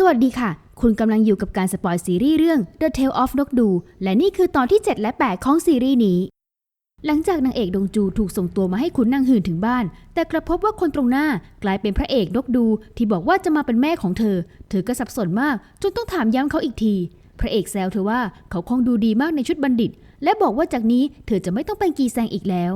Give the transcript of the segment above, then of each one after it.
สวัสดีค่ะ คุณกำลังอยู่กับการสปอยซีรีส์เรื่อง The Tale of นกดู และนี่คือตอนที่ 7 และ 8 ของซีรีส์นี้ หลังจากนางเอกดงจูถูกส่งตัวมาให้ขุนนางหื่นถึงบ้าน แต่กลับพบว่าคนตรงหน้ากลายเป็นพระเอกนกดู ที่บอกว่าจะมาเป็นแม่ของเธอ เธอก็สับสนมาก จนต้องถามย้ำเขาอีกที พระเอกแซวเธอว่าเขาคงดูดีมากในชุดบัณฑิต และบอกว่าจากนี้เธอจะไม่ต้องเป็นกีแซงอีกแล้ว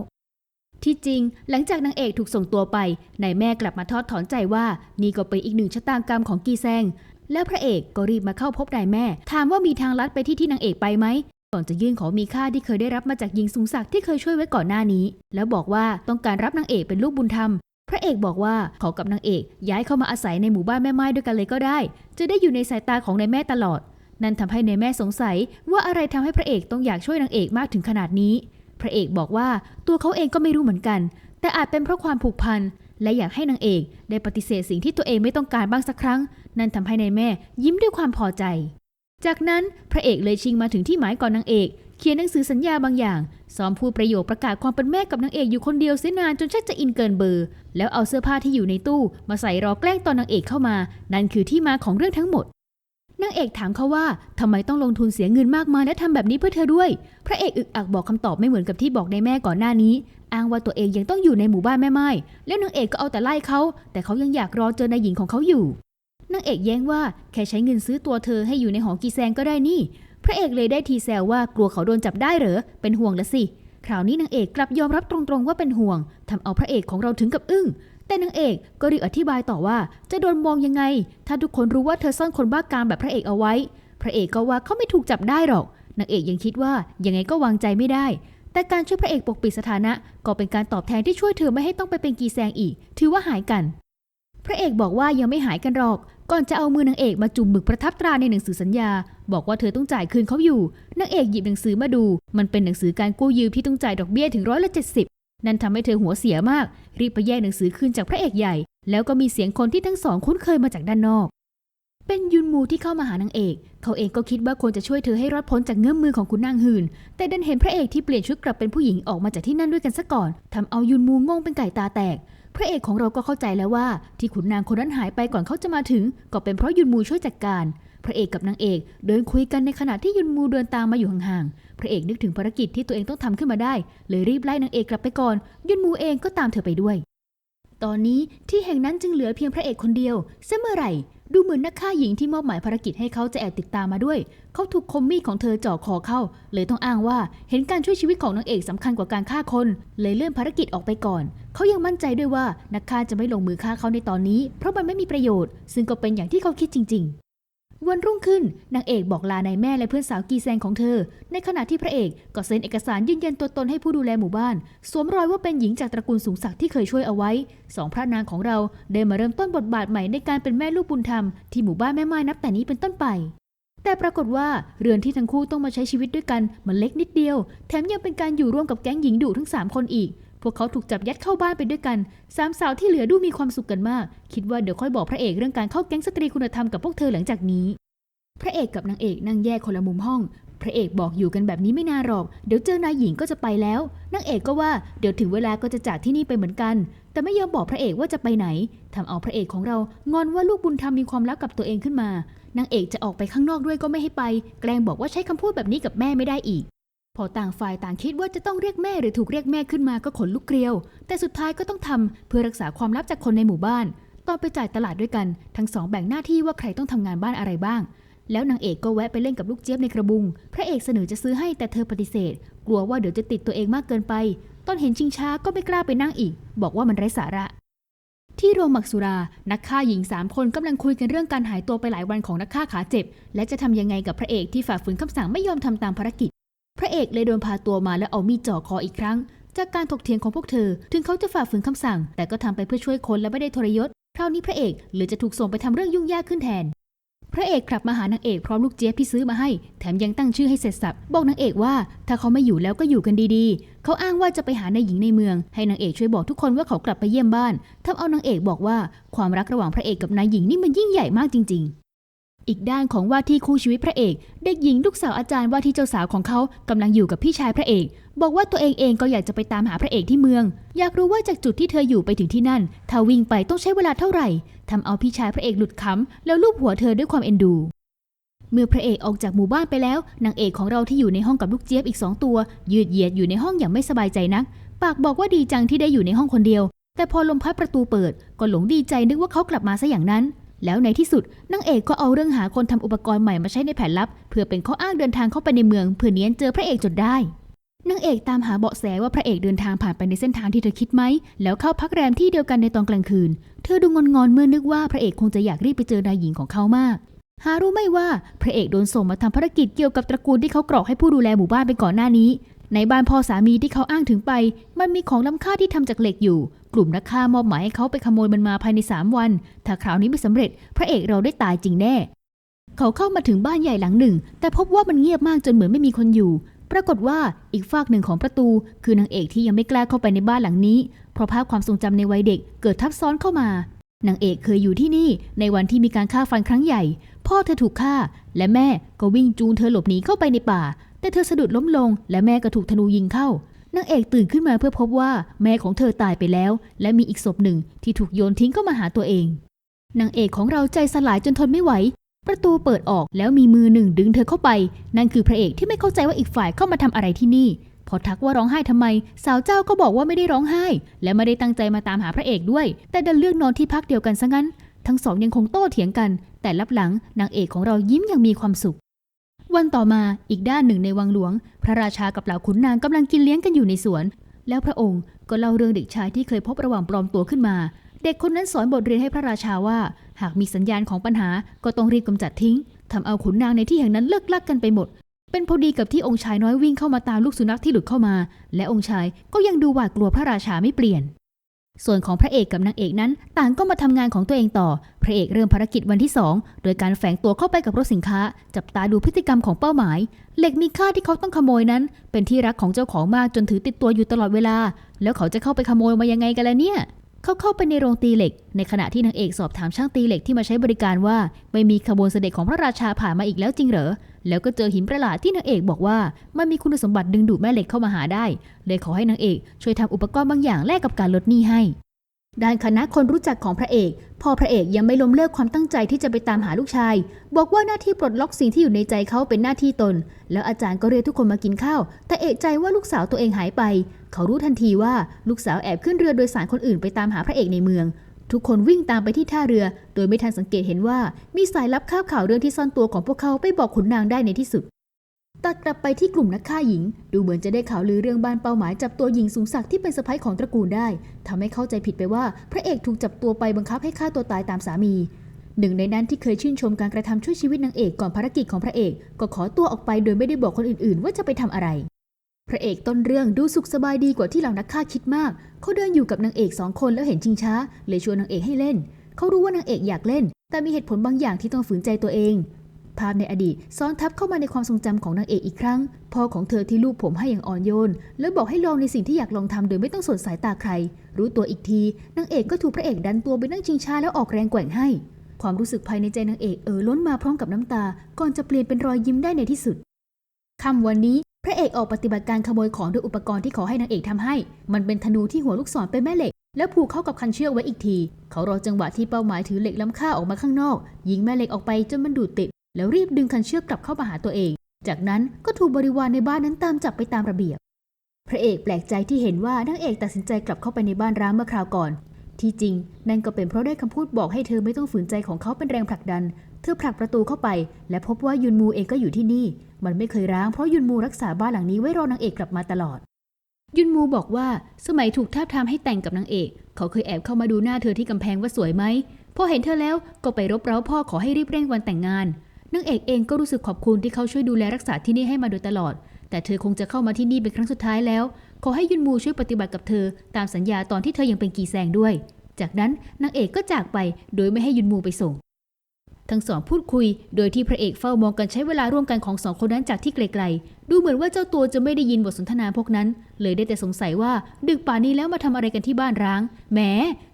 ที่จริง หลังจากนางเอกถูกส่งตัวไปนายแม่กลับมาทอดถอนใจว่า นี่ก็เป็นอีกหนึ่งชะตากรรมของกีแซง แล้วพระเอกก็รีบมาเข้าพบนายแม่ ถามว่ามีทางลัดไปที่ที่นางเอกไปไหมก่อนจะยื่นของมีค่าที่เคยได้รับมาจากหญิงสูงศักดิ์ที่เคยช่วยไว้ก่อนหน้านี้ แล้วบอกว่าต้องการรับนางเอกเป็นลูกบุญธรรม พระเอกบอกว่าขากับนางเอกย้ายเข้ามาอาศัยในหมู่บ้านแม่ไม้ด้วยกันเลยก็ได้ จะได้อยู่ในสายตาของนายแม่ตลอด นั่นทำให้นายแม่สงสัย ว่าอะไรทำให้พระเอกต้องอยากช่วยนางเอกมากถึงขนาดนี้ พระเอกบอกว่าตัวเขาเองก็ไม่รู้เหมือนกัน แต่อาจเป็นเพราะความผูกพัน และอยากให้นางเอกได้ปฏิเสธสิ่งที่ตัวเองไม่ต้องการบ้างสักครั้ง นั่นทำให้นายแม่ยิ้มด้วยความพอใจ จากนั้นพระเอกเลยชิงมาถึงที่หมายก่อนนางเอก เขียนหนังสือสัญญาบางอย่างซ้อมพูดประโยคประกาศความเป็นแม่กับนางเอกอยู่คนเดียวเสียนานจนชักจะอินเกินเบอร์ แล้วเอาเสื้อผ้าที่อยู่ในตู้ มาใส่รอแกล้งตอนนางเอกเข้ามา นั่นคือที่มาของเรื่องทั้งหมด นางเอกถามเขาว่าทำไมต้องลงทุนเสียเงินมากมายและทำแบบนี้เพื่อเธอด้วย พระเอกอึกอักบอกคำตอบไม่เหมือนกับที่บอกในแม่ก่อนหน้านี้อ้างว่าตัวเองยังต้องอยู่ในหมู่บ้านแม่ไม้แล้วนางเอกก็เอาแต่ไล่เขา แต่เขายังอยากรอเจอนายหญิงของเขาอยู่นางเอกแย้งว่าแค่ใช้เงินซื้อตัวเธอให้อยู่ในหอกีแซงก็ได้นี่ พระเอกเลยได้ทีแซวว่ากลัวเขาโดนจับได้เหรอเป็นห่วงละสิคราวนี้นางเอกกลับยอมรับตรงๆว่าเป็นห่วงทำเอาพระเอกของเราถึงกับอึ้ง แต่นางเอกก็รีบอธิบายต่อว่า จะโดนมองยังไง ถ้าทุกคนรู้ว่าเธอซ่อนคนบ้ากามแบบพระเอกเอาไว้ พระเอกก็ว่าเขาไม่ถูกจับได้หรอกนางเอกยังคิดว่ายังไงก็วางใจไม่ได้ แต่การช่วยพระเอกปกปิดสถานะ ก็เป็นการตอบแทนที่ช่วยเธอไม่ให้ต้องไปเป็นกีแซงอีก ถือว่าหายกัน พระเอกบอกว่ายังไม่หายกันหรอก ก่อนจะเอามือนางเอกมาจุ่มหมึกประทับตราในหนังสือสัญญา บอกว่าเธอต้องจ่ายคืนเขาอยู่นางเอกหยิบหนังสือมาดู มันเป็นหนังสือการกู้ยืมที่ต้องจ่ายดอกเบี้ยถึงร้อยละเจ็ดสิบ นั่นทำให้เธอหัวเสียมาก รีบไปแย่งหนังสือคืนจากพระเอกใหญ่ แล้วก็มีเสียงคนที่ทั้งสองคุ้นเคยมาจากด้านนอก เป็นยุนมูที่เข้ามาหานางเอก เขาเองก็คิดว่าควรจะช่วยเธอให้รอดพ้นจากเงื้อมมือของคุณนางหืน แต่ดันเห็นพระเอกที่เปลี่ยนชุดกลับเป็นผู้หญิงออกมาจากที่นั่นด้วยกันซะก่อนทำเอายุนมูงงเป็นไก่ตาแตก พระเอกของเราก็เข้าใจแล้วว่า ที่ขุนนางคนนั้นหายไปก่อนเขาจะมาถึง ก็เป็นเพราะยุนมูช่วยจัดการ พระเอกกับนางเอกเดินคุยกันในขณะที่ยุนมูเดินตามมาอยู่ห่างๆ พระเอกนึกถึงภารกิจที่ตัวเองต้องทำขึ้นมาได้ เลยรีบไล่นางเอกกลับไปก่อน ยุนมูเองก็ตามเธอไปด้วย ตอนนี้ที่แห่งนั้นจึงเหลือเพียงพระเอกคนเดียวเสเมื่อไหร่ ดูเหมือนนักฆ่าหญิงที่มอบหมายภารกิจให้เขาจะแอบติดตามมาด้วย เขาถูกคมมีดของเธอจ่อคอเข้า เลยต้องอ้างว่าเห็นการช่วยชีวิตของนางเอกสำคัญกว่าการฆ่าคน เลยเลื่อนภารกิจออกไปก่อน เขายังมั่นใจด้วยว่านักฆ่าจะไม่ลงมือฆ่าเขาในตอนนี้ เพราะมันไม่มีประโยชน์ ซึ่งก็เป็นอย่างที่เขาคิดจริง ๆ วันรุ่งขึ้นนางเอกบอกลานายแม่และเพื่อนสาวกีแซงของเธอ ในขณะที่พระเอกก็เซ็นเอกสารยืนยันตัวตนให้ผู้ดูแลหมู่บ้าน สวมรอยว่าเป็นหญิงจากตระกูลสูงศักดิ์ที่เคยช่วยเอาไว้สองพระนางของเราได้มาเริ่มต้นบทบาทใหม่ในการเป็นแม่ลูกบุญธรรมที่หมู่บ้านแม่ไม้นับแต่นี้เป็นต้นไป แต่ปรากฏว่าเรือนที่ทั้งคู่ต้องมาใช้ชีวิตด้วยกันมันเล็กนิดเดียว แถมยังเป็นการอยู่ร่วมกับแก๊งหญิงดุทั้งสามคนอีก พวกเขาถูกจับยัดเข้าบ้านไปด้วยกัน สามสาวที่เหลือดูมีความสุขกันมาก คิดว่าเดี๋ยวค่อยบอกพระเอกเรื่องการเข้าแก๊งสตรีคุณธรรมกับพวกเธอหลังจากนี้ พระเอกกับนางเอกนั่งแยกคนละมุมห้อง พระเอกบอกอยู่กันแบบนี้ไม่นานหรอก เดี๋ยวเจอนายหญิงก็จะไปแล้ว นางเอกก็ว่าเดี๋ยวถึงเวลาก็จะจากที่นี่ไปเหมือนกัน แต่ไม่ยอมบอกพระเอกว่าจะไปไหนทำเอาพระเอกของเรางอนว่าลูกบุญธรรมมีความลับกับตัวเองขึ้นมา นางเอกจะออกไปข้างนอกด้วยก็ไม่ให้ไป แกล้งบอกว่าใช้คำพูดแบบนี้กับแม่ไม่ได้อีก พอต่างฝ่ายต่างคิดว่าจะต้องเรียกแม่หรือถูกเรียกแม่ขึ้นมาก็ขนลุกเกลียว แต่สุดท้ายก็ต้องทำเพื่อรักษาความลับจากคนในหมู่บ้าน ตอนไปจ่ายตลาดด้วยกัน ทั้งสองแบ่งหน้าที่ว่าใครต้องทำงานบ้านอะไรบ้าง แล้วนางเอกก็แวะไปเล่นกับลูกเจี๊ยบในกระบุง พระเอกเสนอจะซื้อให้แต่เธอปฏิเสธ กลัวว่าเดี๋ยวจะติดตัวเองมากเกินไป ตอนเห็นชิงช้าก็ไม่กล้าไปนั่งอีก บอกว่ามันไร้สาระ ที่โรงหมักสุรา นักฆ่าหญิงสามคนกำลังคุยกันเรื่องการหายตัวไปหลายวันของนักฆ่าขาเจ็บ และจะทำยังไงกับพระเอกที่ฝ่าฝืนคำสั่งไม่ยอมทำตามภารกิจ ระเอกเลยโดนพาตัวมาแล้วเอามีดจ่อคออีกครั้ง จากการถกเถียงของพวกเธอ ถึงเขาจะฝ่าฝืนคำสั่ง แต่ก็ทำไปเพื่อช่วยคนและไม่ได้ทรยศคราวนี้พระเอกเหลือจะถูกส่งไปทำเรื่องยุ่งยากขึ้นแทน พระเอกกลับมาหานางเอกพร้อมลูกเจี๊ยบที่ซื้อมาให้ แถมยังตั้งชื่อให้เสร็จสับบอกนางเอกว่า ถ้าเขาไม่อยู่แล้วก็อยู่กันดีๆ เขาอ้างว่าจะไปหานายหญิงในเมือง ให้นางเอกช่วยบอกทุกคนว่าเขากลับไปเยี่ยมบ้านทำเอานางเอกบอกว่าความรักระหว่างพระเอกกับนายหญิงนี่มันยิ่งใหญ่มากจริง ๆ อีกด้านของว่าที่คู่ชีวิตพระเอก เด็กหญิงลูกสาวอาจารย์ว่าที่เจ้าสาวของเขากำลังอยู่กับพี่ชายพระเอก บอกว่าตัวเองเองก็อยากจะไปตามหาพระเอกที่เมือง อยากรู้ว่าจากจุดที่เธออยู่ไปถึงที่นั่นถ้าวิ่งไปต้องใช้เวลาเท่าไหร่ทำเอาพี่ชายพระเอกหลุดขำแล้วลูบหัวเธอด้วยความเอ็นดู เมื่อพระเอกออกจากหมู่บ้านไปแล้วนางเอกของเราที่อยู่ในห้องกับลูกเจี๊ยบอีกสองตัว ยืดเหยียดอยู่ในห้องอย่างไม่สบายใจนัก ปากบอกว่าดีจังที่ได้อยู่ในห้องคนเดียว แต่พอลมพัดประตูเปิด ก็หลงดีใจนึกว่าเขากลับมาซะอย่างนั้น แล้วในที่สุดนางเอกก็เอาเรื่องหาคนทำอุปกรณ์ใหม่มาใช้ในแผนลับ เพื่อเป็นข้ออ้างเดินทางเข้าไปในเมืองเพื่อเนียนเจอพระเอกจนได้นางเอกตามหาเบาะแสว่าพระเอกเดินทางผ่านไปในเส้นทางที่เธอคิดไหม แล้วเข้าพักแรมที่เดียวกันในตอนกลางคืน เธอดูงอนๆเมื่อนึกว่าพระเอกคงจะอยากรีบไปเจอนายหญิงของเขามาก หารู้ไหมว่าพระเอกโดนส่งมาทำภารกิจเกี่ยวกับตระกูลที่เขากรอกให้ผู้ดูแลหมู่บ้านไปก่อนหน้านี้ ในบ้านพ่อสามีที่เขาอ้างถึงไป มันมีของล้ำค่าที่ทำจากเหล็กอยู่ กลุ่มนักฆ่ามอบหมายให้เขาไปขโมยมันมาภายใน3วัน ถ้าคราวนี้ไม่สำเร็จ พระเอกเราได้ตายจริงแน่ เขาเข้ามาถึงบ้านใหญ่หลังหนึ่ง แต่พบว่ามันเงียบมากจนเหมือนไม่มีคนอยู่ ปรากฏว่าอีกฝากหนึ่งของประตู คือนางเอกที่ยังไม่กล้าเข้าไปในบ้านหลังนี้ เพราะภาพความทรงจำในวัยเด็กเกิดทับซ้อนเข้ามานางเอกเคยอยู่ที่นี่ในวันที่มีการฆ่าฟันครั้งใหญ่ พ่อเธอถูกฆ่า และแม่ก็วิ่งจูงเธอหลบหนีเข้าไปในป่า แต่เธอสะดุดล้มลง และแม่ก็ถูกธนูยิงเข้า นางเอกตื่นขึ้นมาเพื่อพบว่าแม่ของเธอตายไปแล้ว และมีอีกศพหนึ่งที่ถูกโยนทิ้งเข้ามาหาตัวเอง นางเอกของเราใจสลายจนทนไม่ไหว ประตูเปิดออกแล้วมีมือหนึ่งดึงเธอเข้าไป นั่นคือพระเอกที่ไม่เข้าใจว่าอีกฝ่ายเข้ามาทำอะไรที่นี่ พอทักว่าร้องไห้ทำไม สาวเจ้าก็บอกว่าไม่ได้ร้องไห้ และไม่ได้ตั้งใจมาตามหาพระเอกด้วย แต่ดันเลือกนอนที่พักเดียวกันซะงั้น ทั้งสองยังคงโต้เถียงกัน แต่ลับหลังนางเอกของเรายิ้มอย่างมีความสุข วันต่อมาอีกด้านหนึ่งในวังหลวง พระราชากับเหล่าขุนนางกำลังกินเลี้ยงกันอยู่ในสวน แล้วพระองค์ก็เล่าเรื่องเด็กชายที่เคยพบระหว่างปลอมตัวขึ้นมา เด็กคนนั้นสอนบทเรียนให้พระราชาว่า หากมีสัญญาณของปัญหาก็ต้องรีบกำจัดทิ้งทำเอาขุนนางในที่แห่งนั้นเลิกลักกันไปหมด เป็นพอดีกับที่องค์ชายน้อยวิ่งเข้ามาตามลูกสุนัขที่หลุดเข้ามา และองค์ชายก็ยังดูหวาดกลัวพระราชาไม่เปลี่ยน ส่วนของพระเอกกับนางเอกนั้น ต่างก็มาทำงานของตัวเองต่อ พระเอกเริ่มภารกิจวันที่ 2 โดยการแฝงตัวเข้าไปกับรถสินค้า จับตาดูพฤติกรรมของเป้าหมาย เหล็กมีค่าที่เขาต้องขโมยนั้น เป็นที่รักของเจ้าของมากจนถือติดตัวอยู่ตลอดเวลา แล้วเขาจะเข้าไปขโมยมายังไงกันล่ะเนี่ยเขาเข้าไปในโรงตีเหล็ก ในขณะที่นางเอกสอบถามช่างตีเหล็กที่มาใช้บริการว่า ไม่มีขบวนเสด็จของพระราชาผ่านมาอีกแล้วจริงเหรอ แล้วก็เจอหินประหลาดที่นางเอกบอกว่ามันมีคุณสมบัติดึงดูดแม่เหล็กเข้ามาหาได้ เลยขอให้นางเอกช่วยทำอุปกรณ์บางอย่างแลกกับการลดหนี้ให้ ด้านคณะคนรู้จักของพระเอก พอพระเอกยังไม่ล้มเลิกความตั้งใจที่จะไปตามหาลูกชาย บอกว่าหน้าที่ปลดล็อกสิ่งที่อยู่ในใจเขาเป็นหน้าที่ตน แล้วอาจารย์ก็เรียกทุกคนมากินข้าว แต่เอกใจว่าลูกสาวตัวเองหายไป เขารู้ทันทีว่าลูกสาวแอบขึ้นเรือโดยสารคนอื่นไปตามหาพระเอกในเมือง ทุกคนวิ่งตามไปที่ท่าเรือ โดยไม่ทันสังเกตเห็นว่ามีสายลับคาบข่าวเรื่องที่ซ่อนตัวของพวกเขาไปบอกขุนนางได้ในที่สุด ตัดกลับไปที่กลุ่มนักฆ่าหญิง ดูเหมือนจะได้ข่าวลือเรื่องบ้านเป้าหมายจับตัวหญิงสูงศักดิ์ที่เป็นสะใภ้ของตระกูลได้ทำให้เข้าใจผิดไปว่าพระเอกถูกจับตัวไปบังคับให้ฆ่าตัวตายตามสามี หนึ่งในนั้นที่เคยชื่นชมการกระทำช่วยชีวิตนางเอกก่อนภารกิจของพระเอก ก็ขอตัวออกไปโดยไม่ได้บอกคนอื่น ๆ ว่าจะไปทำอะไร พระเอกต้นเรื่องดูสุขสบายดีกว่าที่เหล่านักฆ่าคิดมาก เขาเดินอยู่กับนางเอกสองคนแล้วเห็นชิงช้า เลยชวนนางเอกให้เล่น เขารู้ว่านางเอกอยากเล่น แต่มีเหตุผลบางอย่างที่ต้องฝืนใจตัวเอง ภาพในอดีตซ้อนทับเข้ามาในความทรงจำของนางเอกอีกครั้ง พ่อของเธอที่ลูบผมให้อย่างอ่อนโยน แล้วบอกให้ลองในสิ่งที่อยากลองทำโดยไม่ต้องสนสายตาใคร รู้ตัวอีกทีนางเอกก็ถูกพระเอกดันตัวไปนั่งชิงช้าแล้วออกแรงแกว่งให้ ความรู้สึกภายในใจนางเอกเอ่อล้นมาพร้อมกับน้ำตา ก่อนจะเปลี่ยนเป็นรอยยิ้มได้ในที่สุดค่ำวันนี้ พระเอกออกปฏิบัติการขโมยของด้วยอุปกรณ์ที่ขอให้นางเอกทำให้ มันเป็นธนูที่หัวลูกศรเป็นแม่เหล็ก แล้วผูกเข้ากับคันเชือกไว้อีกที เขารอจังหวะที่เป้าหมายถือเหล็กล้ำค่าออกมาข้างนอก ยิงแม่เหล็กออกไปจนมันดูดติด แล้วรีบดึงคันเชือกกลับเข้ามาหาตัวเอง จากนั้นก็ถูกบริวารในบ้านนั้นตามจับไปตามระเบียบ พระเอกแปลกใจที่เห็นว่านางเอกตัดสินใจกลับเข้าไปในบ้านร้างเมื่อคราวก่อน ที่จริง นั่นก็เป็นเพราะได้คำพูดบอกให้เธอไม่ต้องฝืนใจของเขาเป็นแรงผลักดัน เธอผลักประตูเข้าไป และพบว่ายุนมูเองก็อยู่ที่นี่ มันไม่เคยร้างเพราะยุนมูรักษาบ้านหลังนี้ไว้รอนางเอกกลับมาตลอด ยุนมูบอกว่าสมัยถูกท้าบทามให้แต่งกับนางเอก เขาเคยแอบเข้ามาดูหน้าเธอที่กำแพงว่าสวยไหมพอเห็นเธอแล้วก็ไปรบเร้าพ่อขอให้รีบเร่งวันแต่งงานนางเอกเองก็รู้สึกขอบคุณที่เขาช่วยดูแลรักษาที่นี่ให้มาโดยตลอด แต่เธอคงจะเข้ามาที่นี่เป็นครั้งสุดท้ายแล้ว ขอให้ยุนมูช่วยปฏิบัติกับเธอ ตามสัญญาตอนที่เธอยังเป็นกีแซงด้วย จากนั้นนางเอกก็จากไปโดยไม่ให้ยุนมูไปส่ง ทั้งสองพูดคุย โดยที่พระเอกเฝ้ามองกันใช้เวลาร่วมกันของสองคนนั้นจากที่ไกลๆ ดูเหมือนว่าเจ้าตัวจะไม่ได้ยินบทสนทนาพวกนั้น เลยได้แต่สงสัยว่าดึกป่านนี้แล้วมาทำอะไรกันที่บ้านร้าง แหม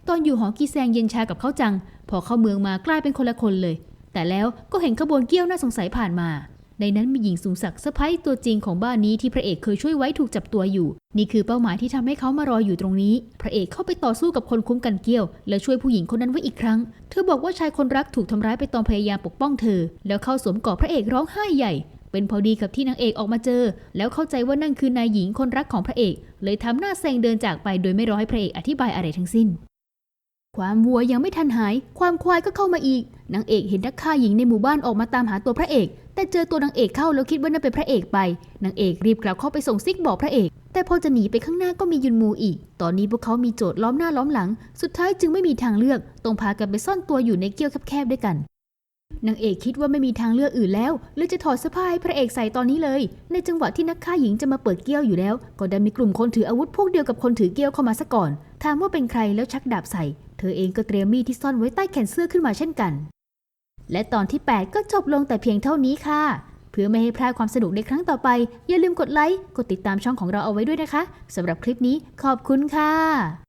ตอนอยู่หอกีแซงเย็นชากับเขาจัง พอเข้าเมืองมากลายเป็นคนละคนเลย แต่แล้วก็เห็นขบวนเกี้ยวน่าสงสัยผ่านมา ในนั้นมีหญิงสูงศักดิ์สะพ้ายตัวจริงของบ้านนี้ที่พระเอกเคยช่วยไว้ถูกจับตัวอยู่ นี่คือเป้าหมายที่ทำให้เขามารออยู่ตรงนี้ พระเอกเข้าไปต่อสู้กับคนคุ้มกันเกี้ยว แล้วช่วยผู้หญิงคนนั้นไว้อีกครั้ง เธอบอกว่าชายคนรักถูกทำร้ายไปตอนพยายามปกป้องเธอ แล้วเข้าสวมกอดพระเอกร้องไห้ใหญ่เป็นพอดีกับที่นางเอกออกมาเจอ แล้วเข้าใจว่านั่นคือนายหญิงคนรักของพระเอก เลยทำหน้าแซงเดินจากไปโดยไม่รอให้พระเอกอธิบายอะไรทั้งสิ้น ความวัวยังไม่ทันหาย ความควายก็เข้ามาอีกนางเอกเห็นนักฆ่าหญิงในหมู่บ้านออกมาตามหาตัวพระเอก แต่เจอตัวนางเอกเข้าแล้วคิดว่านั่นเป็นพระเอกไป นางเอกรีบกลับเข้าไปส่งซิกบอกพระเอก แต่พอจะหนีไปข้างหน้าก็มียุนมูอีก ตอนนี้พวกเขามีโจทย์ล้อมหน้าล้อมหลัง สุดท้ายจึงไม่มีทางเลือก ต้องพากันไปซ่อนตัวอยู่ในเกี้ยวแคบๆด้วยกัน นางเอกคิดว่าไม่มีทางเลือกอื่นแล้วเลยจะถอดเสื้อผ้าให้พระเอกใส่ตอนนี้เลย ในจังหวะที่นักฆ่าหญิงจะมาเปิดเกี้ยวอยู่แล้ว ก็ไดันมีกลุ่มคนถืออาวุธพวกเดียวกับคนถือเกี้ยวเข้ามาซะก่อน ถามว่าเป็นใครแล้วชักดาบใส่ เธอเองก็เตรียมมีดที่ซ่อนไว้ใต้แขนเสื้อขึ้นมาเช่นกัน และตอนที่ 8 ก็จบลงแต่เพียงเท่านี้ค่ะ เพื่อไม่ให้พลาดความสนุกในครั้งต่อไป อย่าลืมกดไลค์ กดติดตามช่องของเราเอาไว้ด้วยนะคะสำหรับคลิปนี้ขอบคุณค่ะ